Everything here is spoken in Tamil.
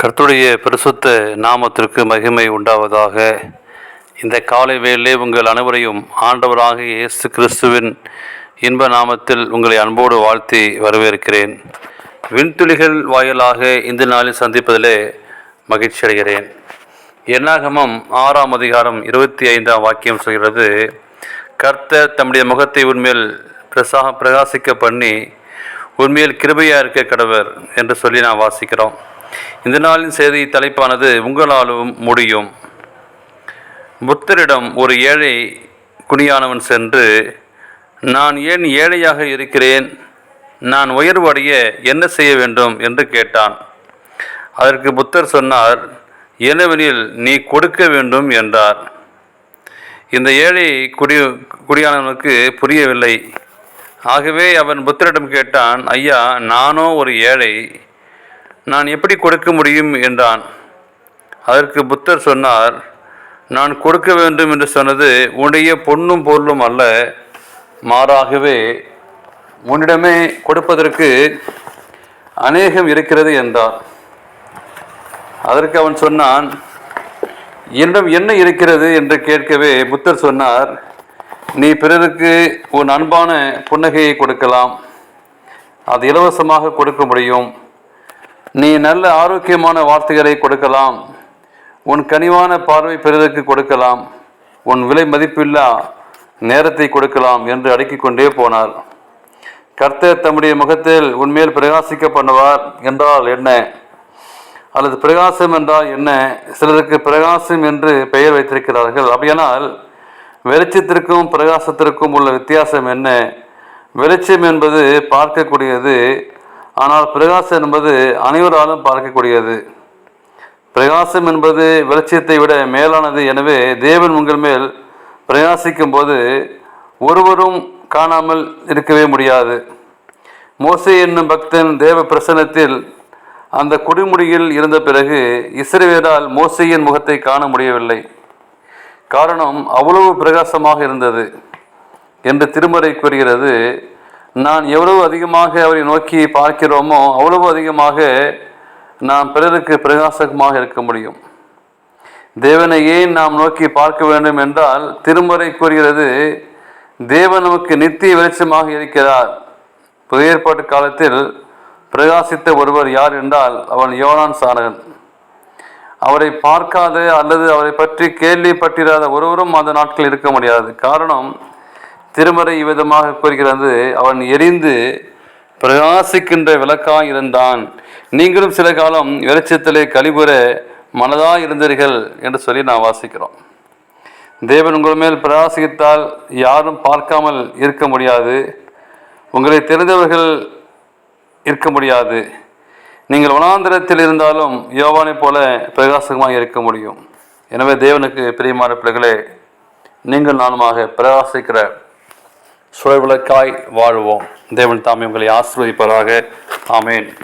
கர்த்துடைய பரிசுத்த நாமத்திற்கு மகிமை உண்டாவதாக. இந்த காலை வேளையிலே உங்கள் அனைவரையும் ஆண்டவராக இயேசு கிறிஸ்துவின் இன்ப நாமத்தில் உங்களை அன்போடு வாழ்த்தி வரவேற்கிறேன். விண்துளிகள் வாயிலாக இந்த நாளில் சந்திப்பதிலே மகிழ்ச்சி அடைகிறேன். என்னாகமம் ஆறாம் அதிகாரம் இருபத்தி ஐந்தாம் வாக்கியம் சொல்கிறது கர்த்தர் தம்முடைய முகத்தை உண்மையில் பிரசா பிரகாசிக்க பண்ணி உண்மையில் கிருபையாக இருக்க கடவர் என்று சொல்லி நாம் வாசிக்கிறோம். இந்த நாளின் செய்தி தலைப்பானது உங்களாலும் முடியும். புத்தரிடம் ஒரு ஏழை குடியானவன் சென்று நான் ஏன் ஏழையாக இருக்கிறேன்? நான் உயர்வு அடைய என்ன செய்ய வேண்டும்? என்று கேட்டான். அதற்கு புத்தர் சொன்னார் என்னவெனில் நீ கொடுக்க வேண்டும் என்றார். இந்த ஏழை குடி குடியானவனுக்கு புரியவில்லை. ஆகவே அவன் புத்தரிடம் கேட்டான் ஐயா நானோ ஒரு ஏழை நான் எப்படி கொடுக்க முடியும் என்றான். அதற்கு புத்தர் சொன்னார் நான் கொடுக்க வேண்டும் என்று சொன்னது உன்னுடைய பொண்ணும் பொருளும் அல்ல மாறாகவே உன்னிடமே கொடுப்பதற்கு அநேகம் இருக்கிறது என்றார். அதற்கு அவன் சொன்னான் என்னிடம் என்ன இருக்கிறது? என்று கேட்கவே புத்தர் சொன்னார் நீ பிறருக்கு உன் அன்பான புன்னகையை கொடுக்கலாம். அது இலவசமாக கொடுக்க முடியும். நீ நல்ல ஆரோக்கியமான வார்த்தைகளை கொடுக்கலாம். உன் கனிவான பார்வை பிறருக்கு கொடுக்கலாம். உன் விலை மதிப்பில்லா நேரத்தை கொடுக்கலாம் என்று அடுக்கிக் கொண்டே போனார். கர்த்தர் தம்முடைய முகத்தில் உன்மேல் பிரகாசிக்க பண்ணுவார் என்றால் என்ன? அல்லது பிரகாசம் என்றால் என்ன? சிலருக்கு பிரகாசம் என்று பெயர் வைத்திருக்கிறார்கள். அப்படியானால் வெளிச்சத்திற்கும் பிரகாசத்திற்கும் உள்ள வித்தியாசம் என்ன? வெளிச்சம் என்பது பார்க்கக்கூடியது ஆனால் பிரகாசம் என்பது அனைவராலும் பார்க்கக்கூடியது. பிரகாசம் என்பது வெளிச்சத்தை விட மேலானது. எனவே தேவன் உங்கள் மேல் பிரகாசிக்கும் போது ஒருவரும் காணாமல் இருக்கவே முடியாது. மோசே என்னும் பக்தன் தேவ பிரசனத்தில் அந்த குடிமுடியில் இருந்த பிறகு இசைவேரால் மோசையின் முகத்தை காண முடியவில்லை. காரணம் அவ்வளவு பிரகாசமாக இருந்தது என்று திருமறை கூறுகிறது. நான் எவ்வளவு அதிகமாக அவரை நோக்கி பார்க்கிறோமோ அவ்வளவு அதிகமாக நாம் பிறருக்கு பிரகாசகமாக இருக்க முடியும். தேவனை ஏன் நாம் நோக்கி பார்க்க வேண்டும் என்றால் திருமுறை கூறுகிறது தேவன் நமக்கு நித்திய வெளிச்சமாக இருக்கிறார். புதிய ஏற்பாட்டு காலத்தில் பிரகாசித்த ஒருவர் யார் என்றால் அவன் யோனான் சாரகன் அவரை பார்க்காத அல்லது அவரை பற்றி கேள்விப்பட்டிராத ஒருவரும் அந்த நாட்கள் இருக்க முடியாது. காரணம் திருமறை இவ்விதமாக கூறுகிறது. அவன் எரிந்து பிரகாசிக்கின்ற விளக்காய் இருந்தான். நீங்களும் சில காலம் வெளிச்சத்திலே கழிபுற மனதாக இருந்தீர்கள் என்று சொல்லி நான் வாசிக்கிறோம். தேவன் உங்கள் மேல் பிரகாசித்தால் யாரும் பார்க்காமல் இருக்க முடியாது. உங்களை தெரிந்தவர்கள் இருக்க முடியாது. நீங்கள் வனாந்திரத்தில் இருந்தாலும் யோவானைப் போல பிரகாசமாக இருக்க முடியும். எனவே தேவனுக்கு பிரியமான பிள்ளைகளே நீங்கள் நானுமாக பிரகாசிக்கிற சுழவிளக்காய் வாழ்வோம். தேவன் தாமே உங்களை ஆசிர்வதிப்பதாக ஆமேன்.